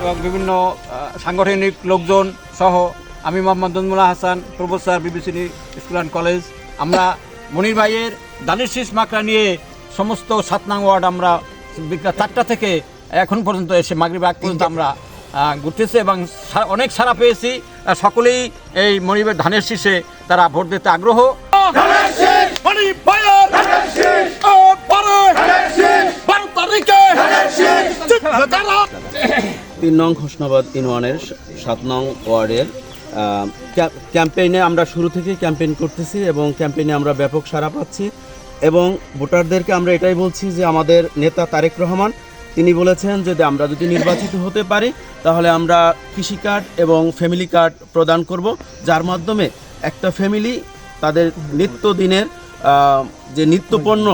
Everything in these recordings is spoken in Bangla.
এবং বিভিন্ন সাংগঠনিক লোকজন সহ আমি Mohammad দন্দুল্লাহ Hasan professor BBC school and college. আমরা মনির ভাইয়ের দানের শীষ মাকড়া নিয়ে সমস্ত সাতনাং ওয়ার্ড আমরা বিকেল চারটা থেকে এখন পর্যন্ত এসে মাগরিব আগ পর্যন্ত আমরা ঘুরতেছি এবং সা- অনেক সারা পেয়েছি। সকলেই এই মনিবের ধানের শীষে তারা ভোট দিতে আগ্রহ। তারিখে তিন নং হোসনাবাদ ইউনিয়নের সাত নং ওয়ার্ডের ক্যাম্পেইনে আমরা শুরু থেকে ক্যাম্পেইন করতেছি এবং ক্যাম্পেইনে আমরা ব্যাপক সাড়া পাচ্ছি এবং ভোটারদেরকে আমরা এটাই বলছি যে আমাদের নেতা তারেক রহমান, তিনি বলেছেন যে আমরা যদি নির্বাচিত হতে পারি তাহলে আমরা কৃষি কার্ড এবং ফ্যামিলি কার্ড প্রদান করব, যার মাধ্যমে একটা ফ্যামিলি তাদের নিত্যদিনের যে নিত্যপণ্য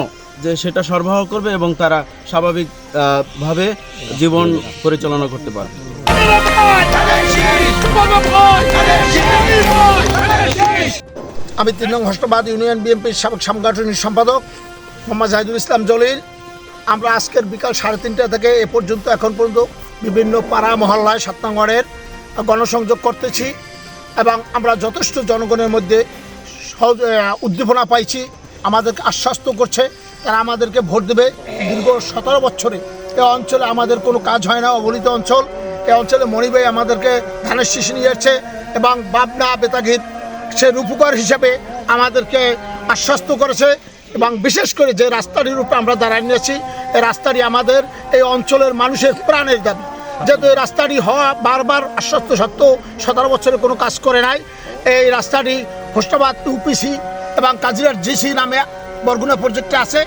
যে সেটা সরবরাহ করবে এবং তারা স্বাভাবিকভাবে জীবন পরিচালনা করতে পারবে। আমি তিন নং হস্তবাদ ইউনিয়ন বিএনপির সাবেক সাংগঠনিক সম্পাদক মোহাম্মদ জাহিদুল ইসলাম জলিল। আমরা আজকের বিকাল সাড়ে তিনটা থেকে এ পর্যন্ত, এখন পর্যন্ত বিভিন্ন পাড়া, মহল্লায় সাত গণসংযোগ করতেছি এবং আমরা যথেষ্ট জনগণের মধ্যে উদ্দীপনা পাইছি। আমাদেরকে আশ্বস্ত করছে, তারা আমাদেরকে ভোট দেবে। দীর্ঘ সতেরো বছরে এই অঞ্চলে আমাদের কোনো কাজ হয় না অবহেলিত অঞ্চল। এই অঞ্চলে মণিবাই আমাদেরকে ধানের শীষ নিয়ে যাচ্ছে এবং বাবনা বেতাগির, সে রূপকার হিসাবে আমাদেরকে আশ্বস্ত করেছে এবং বিশেষ করে যে রাস্তাটির উপরে আমরা দাঁড়ায় নিয়েছি এই রাস্তাটি আমাদের এই অঞ্চলের মানুষের প্রাণের দাবি। যেহেতু এই রাস্তাটি হওয়া বারবার আশ্বস্ত সত্ত্বেও সতেরো বছরে কোনো কাজ করে নাই। এই রাস্তাটি হোস্টাবাদ ইউপিসি এবং কাজিরহাট জিসি নামে বরগুনা প্রজেক্টে আছে।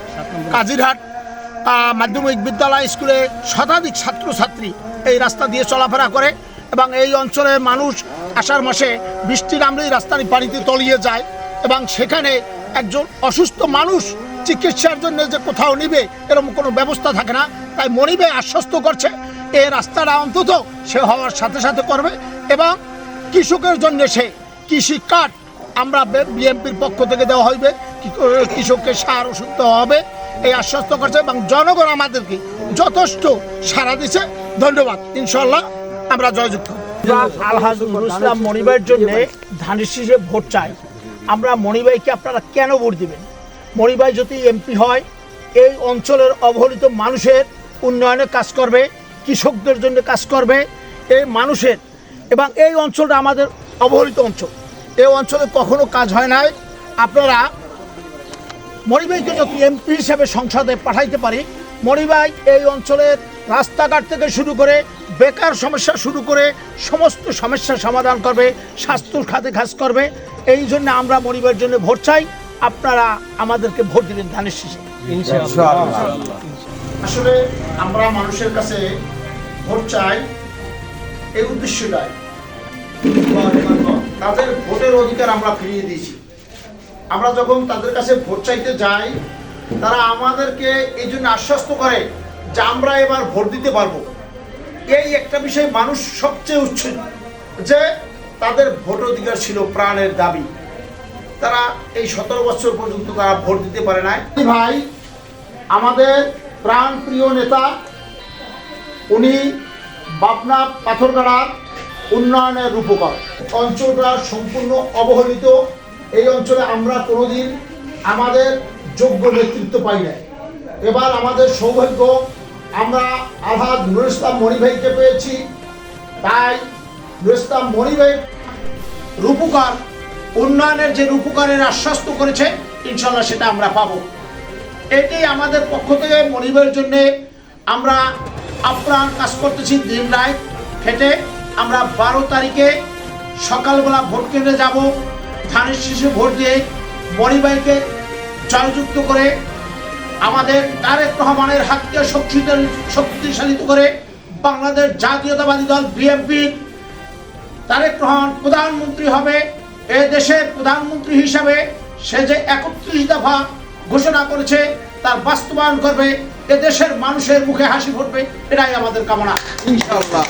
কাজিরহাট মাধ্যমিক বিদ্যালয় স্কুলে শতাধিক ছাত্রছাত্রী এই রাস্তা দিয়ে চলাফেরা করে এবং এই অঞ্চলের মানুষ আষাঢ় মাসে বৃষ্টি নামলেই রাস্তার পানিতে তলিয়ে যায় এবং সেখানে একজন অসুস্থ মানুষ চিকিৎসার জন্য যে কোথাও নিবে এরকম কোনো ব্যবস্থা থাকে না। তাই মনিবে আশ্বস্ত করছে এই রাস্তাটা অন্তত সে হওয়ার সাথে সাথে করবে এবং কৃষকের জন্য সে কৃষি কার্ড আমরা বিএনপির পক্ষ থেকে দেওয়া হইবে। কৃষককে সার ওষুধ দেওয়া হবে। এই আশ্বস্ত করছে এবং জনগণ আমাদেরকে যথেষ্ট সাড়া দিছে। ধন্যবাদ। ইনশাল্লাহ আমরা জয়যুক্ত আলহাজ নুরুল ইসলাম মণিবাইয়ের জন্য ধানের শীষে ভোট চাই। আমরা মণিবাইকে আপনারা কেন ভোট দিবেন? মণিবাই যদি এমপি হয়, এই অঞ্চলের অবহেলিত মানুষের উন্নয়নে কাজ করবে, কৃষকদের জন্য কাজ করবে, এই মানুষের এবং এই অঞ্চলটা আমাদের অবহেলিত অঞ্চল। এই অঞ্চলে কখনো কাজ হয় নাই। আপনারা মরিবাইকে যদি এমপি হিসেবে সংসদে পাঠাইতে পারি মণিবাই এই অঞ্চলের রাস্তাঘাট থেকে শুরু করে বেকার সমস্যা শুরু করে সমস্ত সমস্যার সমাধান করবে স্বাস্থ্য খাতে কাজ করবে। এই জন্য আমরা মণিবাইয়ের জন্য ভোট চাই। আপনারা আমাদেরকে ভোট দিবেন ধানের শীষে। আসলে আমরা মানুষের কাছে ভোট চাই, এই উদ্দেশ্যটাই। তাদের ভোটের অধিকার আমরা ফিরিয়ে দিয়েছি। আমরা যখন তাদের কাছে ভোট চাইতে যাই, তারা আমাদেরকে এই জন্য আশ্বস্ত করে যে আমরা এবার ভোট দিতে পারব। এই একটা বিষয় মানুষ সবচেয়ে উচ্ছেদ যে তাদের ভোট অধিকার ছিল প্রাণের দাবি। তারা এই সতেরো বছর পর্যন্ত তারা ভোট দিতে পারে নাই। ভাই, আমাদের প্রাণ প্রিয় নেতা, উনি বাপনা পাথরগাড়ার উন্নয়নের রূপকার। অঞ্চলটা সম্পূর্ণ অবহেলিত। এই অঞ্চলে আমরা কোনোদিন আমাদের যোগ্য নেতৃত্ব পাই নাই। এবার আমাদের সৌভাগ্য, আমরা আলহাজ নুরুল ইসলাম মণি ভাইকে পেয়েছি। তাই নুরুল ইসলাম মণি ভাই রূপকার, উন্নয়নের যে রূপকারের আশ্বস্ত করেছে ইনশাল্লাহ সেটা আমরা পাবো। এটি আমাদের পক্ষ থেকে মনিবের জন্যে আমরা আপ্রাণ কাজ করতেছি দিন রাত খেটে। আমরা বারো তারিখে সকালবেলা ভোট কেন্দ্রে যাব। ধানের শিশু ভোট দিয়ে মণিবাইকে জয়যুক্ত করে আমাদের তারেক রহমানের হাতকে শক্তিশালী করে বাংলাদেশ জাতীয়তাবাদী দল বিএনপি তারেক রহমান প্রধানমন্ত্রী হবে। এ দেশের প্রধানমন্ত্রী হিসাবে সে যে একত্রিশ দফা ঘোষণা করেছে, তার বাস্তবায়ন করবে, এ দেশের মানুষের মুখে হাসি ফুটবে, এটাই আমাদের কামনা। ইনশাআল্লাহ।